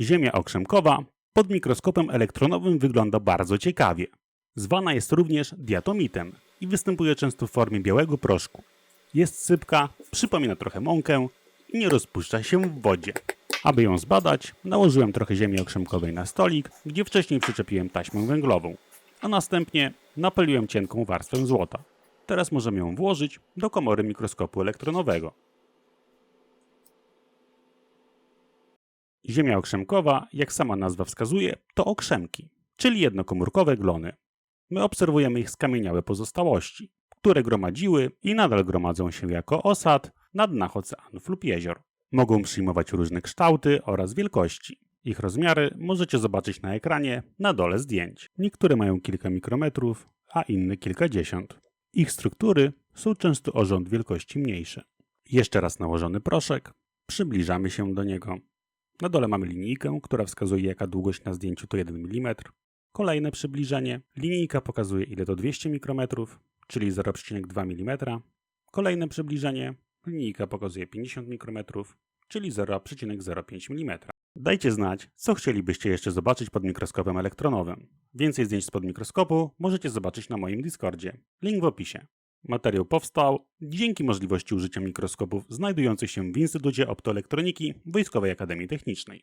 Ziemia okrzemkowa pod mikroskopem elektronowym wygląda bardzo ciekawie. Zwana jest również diatomitem i występuje często w formie białego proszku. Jest sypka, przypomina trochę mąkę i nie rozpuszcza się w wodzie. Aby ją zbadać, nałożyłem trochę ziemi okrzemkowej na stolik, gdzie wcześniej przyczepiłem taśmę węglową, a następnie napaliłem cienką warstwę złota. Teraz możemy ją włożyć do komory mikroskopu elektronowego. Ziemia okrzemkowa, jak sama nazwa wskazuje, to okrzemki, czyli jednokomórkowe glony. My obserwujemy ich skamieniałe pozostałości, które gromadziły i nadal gromadzą się jako osad na dnach oceanów lub jezior. Mogą przyjmować różne kształty oraz wielkości. Ich rozmiary możecie zobaczyć na ekranie na dole zdjęć. Niektóre mają kilka mikrometrów, a inne kilkadziesiąt. Ich struktury są często o rząd wielkości mniejsze. Jeszcze raz nałożony proszek, przybliżamy się do niego. Na dole mamy linijkę, która wskazuje jaka długość na zdjęciu to 1 mm. Kolejne przybliżenie. Linijka pokazuje ile to 200 mikrometrów, czyli 0,2 mm. Kolejne przybliżenie. Linijka pokazuje 50 mikrometrów, czyli 0,05 mm. Dajcie znać, co chcielibyście jeszcze zobaczyć pod mikroskopem elektronowym. Więcej zdjęć spod mikroskopu możecie zobaczyć na moim Discordzie. Link w opisie. Materiał powstał dzięki możliwości użycia mikroskopów znajdujących się w Instytucie Optoelektroniki Wojskowej Akademii Technicznej.